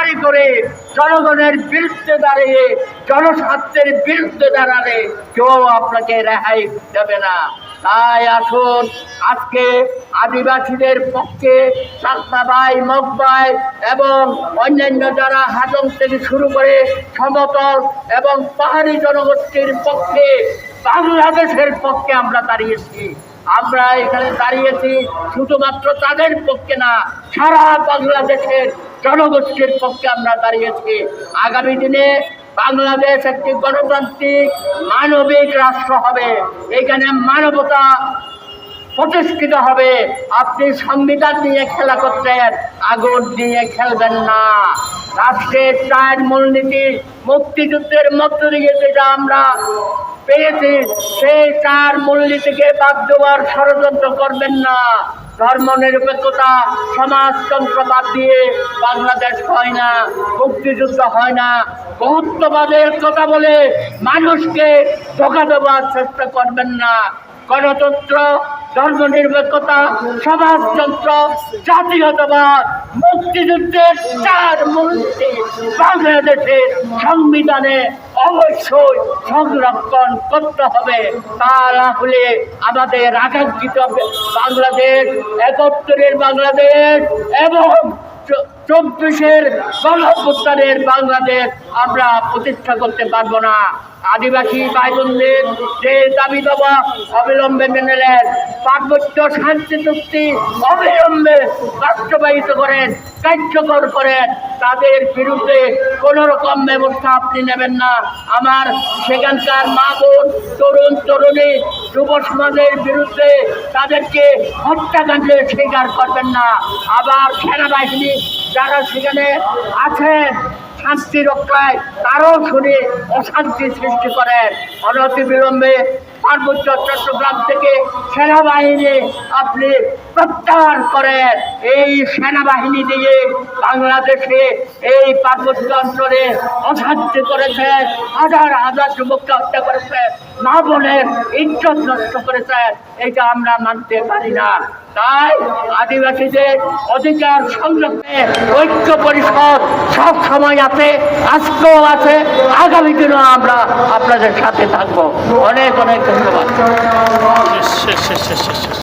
মারামারি করে জনগণের বিরুদ্ধে দাঁড়িয়ে, জনস্বার্থের বিরুদ্ধে দাঁড়ালে কেউ আপনাকে রেহাই দেবে না। তাই আসুন, আজকে আদিবাসীদের পক্ষে সাতটাবাই মগবাই এবং অন্যান্য যারা হাজং থেকে শুরু করে সমতল এবং পাহাড়ি জনগোষ্ঠীর পক্ষে, বাংলাদেশের পক্ষে আমরা দাঁড়িয়েছি। আমরা এখানে দাঁড়িয়েছি শুধুমাত্র তাদের পক্ষে না, সারা বাংলাদেশের জনগোষ্ঠীর পক্ষে আমরা দাঁড়িয়েছি। আগামী দিনে বাংলাদেশ একটি গণতান্ত্রিক মানবিক রাষ্ট্র হবে। এখানে মানবতা প্রতিষ্ঠিত হবে। আপনি সংবিধান নিয়ে খেলা করছেন, আগুন নিয়ে খেলবেন না। রাষ্ট্রের চার মূলনীতি, মুক্তিযুদ্ধের মধ্য দিয়ে যেটা আমরা পেয়েছি, সেই চার মূলনীতিকে বাদ দেওয়ার ষড়যন্ত্র করবেন না। ধর্ম নিরপেক্ষতা সমাজতন্ত্র বাদ দিয়ে বাংলাদেশ হয় না, মুক্তিযুদ্ধ হয় না। বহুত্ববাদের কথা বলে, মানুষকে ধোকা দেওয়ার চেষ্টা করবেন না। গণতন্ত্র, ধর্মনিরপেক্ষতা সমাজতন্ত্র জাতীয়তাবাদ, মুক্তিযুদ্ধের চার মূর্তি বাংলাদেশের সংবিধানে অবশ্যই সংরক্ষণ করতে হবে। তা না হলে আমাদের আকাঙ্ক্ষিত বাংলাদেশ একত্তরের বাংলাদেশ এবং চব্বিশের গণঅভ্যুত্থানের বাংলাদেশ আমরা প্রতিষ্ঠা করতে পারব না। আদিবাসী ভাইবোনদের যে দাবি দাবা অবিলম্বে মেনে নেন, পার্বত্য শান্তি চুক্তি অবিলম্বে বাস্তবায়িত করেন, কার্যকর করেন, তাদের বিরুদ্ধে কোনো রকম ব্যবস্থা আপনি নেবেন না। আমার সেখানকার মা বোন, তরুণ, তরুণী, যুব সমাজের বিরুদ্ধে তাদেরকে হত্যাকাণ্ডে স্বীকার করবেন না। আবার সেনাবাহিনী যারা সেখানে আছেন শান্তি রক্ষায়, তারও শুনে অশান্তি সৃষ্টি করেন। অনতি বিলম্বে পার্বত্য চট্টগ্রাম থেকে সেনাবাহিনী আপনি প্রত্যাহার করেন। এই সেনাবাহিনী দিয়ে বাংলাদেশে এই পার্বত্য অঞ্চলে অশান্তি করেছেন হাজার হাজার যুবককে হত্যা করেছেন মা বোনের ইজ্জত নষ্ট করেছেন এটা আমরা মানতে পারি না। তাই আদিবাসীদের অধিকার সংরক্ষণে ঐক্য পরিষদ সব সময় আছে, আজকেও আছে, আগামী দিনও আমরা আপনাদের সাথে থাকব। অনেক অনেক ধন্যবাদ।